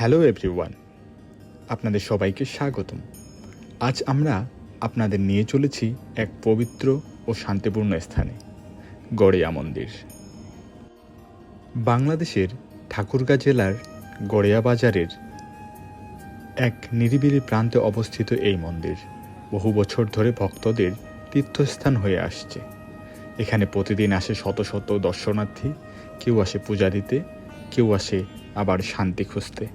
Hello everyone, আপনাদের সবাইকে স্বাগতম। আজ আমরা আপনাদের নিয়ে চলেছি এক পবিত্র ও শান্তিপূর্ণ স্থানে, গড়িয়া মন্দির। বাংলাদেশের ঠাকুরগাঁ জেলার গড়িয়া বাজারের এক নিরিবিলি প্রান্তে অবস্থিত এই মন্দির বহু বছর ধরে ভক্তদের তীর্থস্থান হয়ে আসছে। এখানে প্রতিদিন আসে শত শত দর্শনার্থী, কেউ আসে পূজা দিতে, কেউ আসে আবার শান্তি খুঁজতে।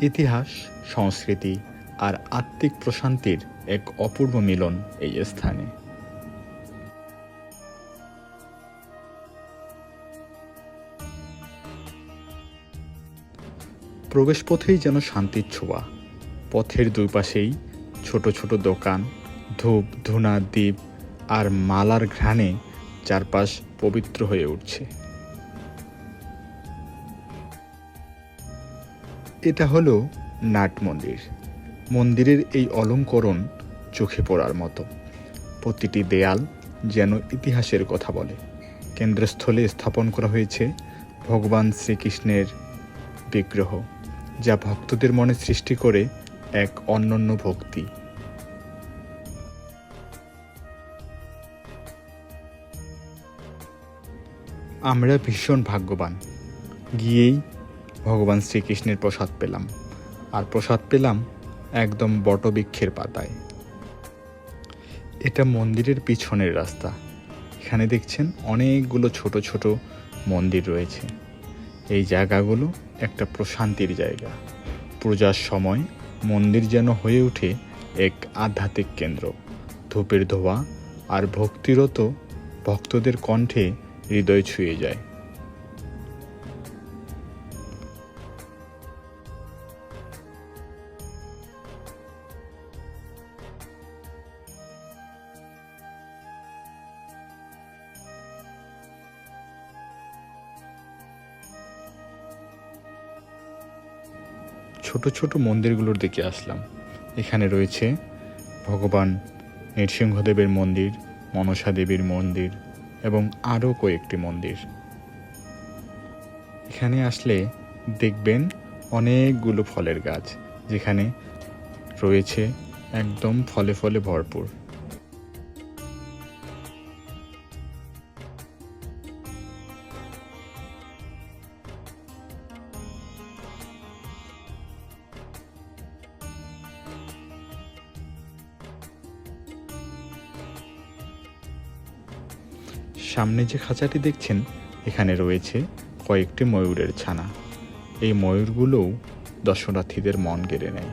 ইতিহাস, সংস্কৃতি আর আত্মিক প্রশান্তির এক অপূর্ব মিলন এই স্থানে। প্রবেশপথেই যেন শান্তির ছোঁয়া। পথের দুই পাশেই ছোট ছোট দোকান, ধূপ, ধুনা, দ্বীপ আর মালার ঘ্রাণে চারপাশ পবিত্র হয়ে উঠছে। এটা হলো নাট মন্দির। মন্দিরের এই অলঙ্করণ চোখে পড়ার মতো। প্রতিটি দেয়াল যেন ইতিহাসের কথা বলে। কেন্দ্রস্থলে স্থাপন করা হয়েছে ভগবান শ্রীকৃষ্ণের বিগ্রহ, যা ভক্তদের মনে সৃষ্টি করে এক অনন্য ভক্তি। আমরা ভীষণ ভাগ্যবান। গিয়েই ভগবান শ্রীকৃষ্ণের প্রসাদ পেলাম। আর প্রসাদ পেলাম একদম বটবৃক্ষের পাতায়। এটা মন্দিরের পিছনের রাস্তা। এখানে দেখছেন অনেকগুলো ছোট ছোট মন্দির রয়েছে। এই জায়গাগুলো একটা প্রশান্তির জায়গা। পূজার সময় মন্দির যেন হয়ে ওঠে এক আধ্যাত্মিক কেন্দ্র। ধূপের ধোয়া আর ভক্তিরত ভক্তদের কণ্ঠে হৃদয় ছুঁয়ে যায়। ছোট ছোট মন্দিরগুলোর দিকে আসলাম। এখানে রয়েছে ভগবান নৃসিংহদেবের মন্দির, মনসা দেবীর মন্দির এবং আরও কয়েকটি মন্দির। এখানে আসলে দেখবেন অনেকগুলো ফলের গাছ, যেখানে রয়েছে একদম ফলে ফলে ভরপুর। সামনে যে খাঁচাটি দেখছেন, এখানে রয়েছে কয়েকটি ময়ূরের ছানা। এই ময়ূরগুলোও দর্শনার্থীদের মন কেড়ে নেয়।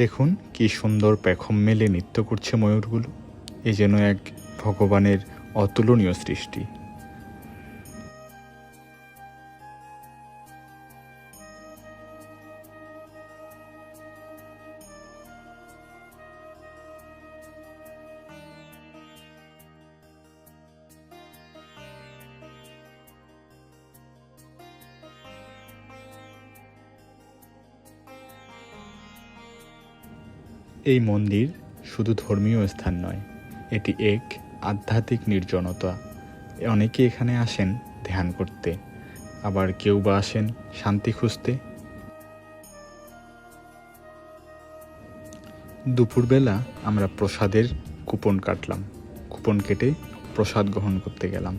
দেখুন, কি সুন্দর পেখম মেলে নৃত্য করছে ময়ূরগুলো। এ যেন এক ভগবানের অতুলনীয় সৃষ্টি। এই মন্দির শুধু ধর্মীয় স্থান নয় এটি এক আধ্যাত্মিক নির্জনতা। অনেকে এখানে আসেন ধ্যান করতে। আবার কেউ বা আসেন শান্তি খুঁজতে। দুপুরবেলা আমরা প্রসাদের কুপন কাটলাম। কুপন কেটে প্রসাদ গ্রহণ করতে গেলাম।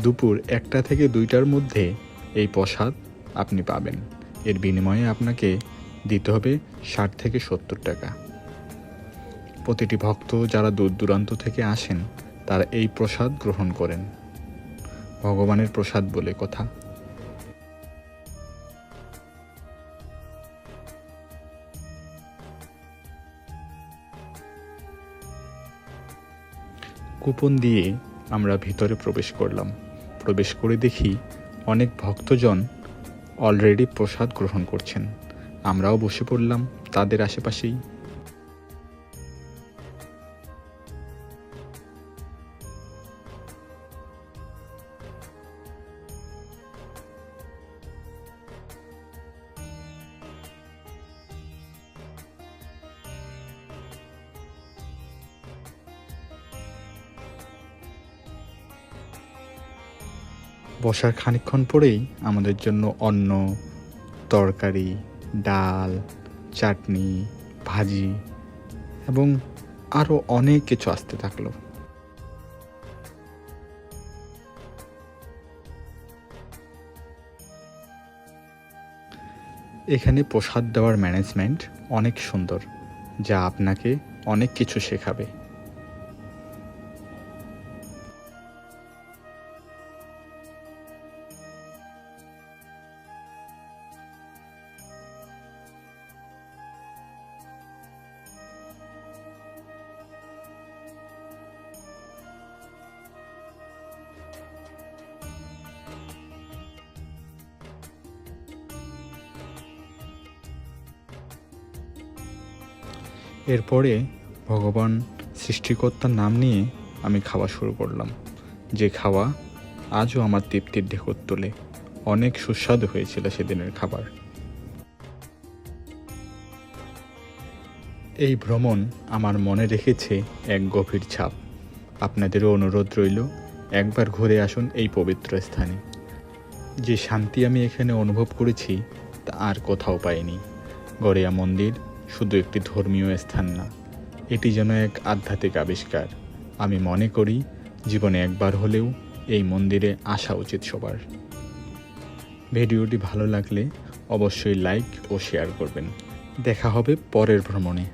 দুপুর একটা থেকে দুইটার মধ্যে এই প্রসাদ আপনি পাবেন। এর বিনিময়ে আপনাকে দিতে হবে ষাট থেকে সত্তর টাকা। প্রতিটি ভক্ত যারা দূর দূরান্ত থেকে আসেন তারা এই প্রসাদ গ্রহণ করেন। ভগবানের প্রসাদ বলে কথা। কুপন দিয়ে আমরা ভিতরে প্রবেশ করলাম। প্রবেশ করে দেখি অনেক ভক্তজন অলরেডি প্রসাদ গ্রহণ করছেন। আমরাও বসে পড়লাম তাদের আশেপাশেই। বসার খানিকক্ষণ পরেই আমাদের জন্য অন্ন, তরকারি, ডাল, চাটনি, ভাজি এবং আরও অনেক কিছু আসতে থাকল। এখানে প্রসাদ দেওয়ার ম্যানেজমেন্ট অনেক সুন্দর, যা আপনাকে অনেক কিছু শেখাবে। এরপরে ভগবান সৃষ্টিকর্তার নাম নিয়ে আমি খাওয়া শুরু করলাম। যে খাওয়া আজও আমার তৃপ্তির ঢেকুর তোলে। অনেক সুস্বাদু হয়েছিল সেদিনের খাবার। এই ভ্রমণ আমার মনে রেখেছে এক গভীর ছাপ। আপনাদেরও অনুরোধ রইল, একবার ঘুরে আসুন এই পবিত্র স্থানে। যে শান্তি আমি এখানে অনুভব করেছি, তা আর কোথাও পাইনি। গড়িয়া মন্দির শুধু একটি ধর্মীয় স্থান না, এটি যেন এক আধ্যাত্মিক আবিষ্কার। আমি মনে করি, জীবনে একবার হলেও এই মন্দিরে আসা উচিত সবার। ভিডিওটি ভালো লাগলে অবশ্যই লাইক ও শেয়ার করবেন। দেখা হবে পরের ভ্রমণে।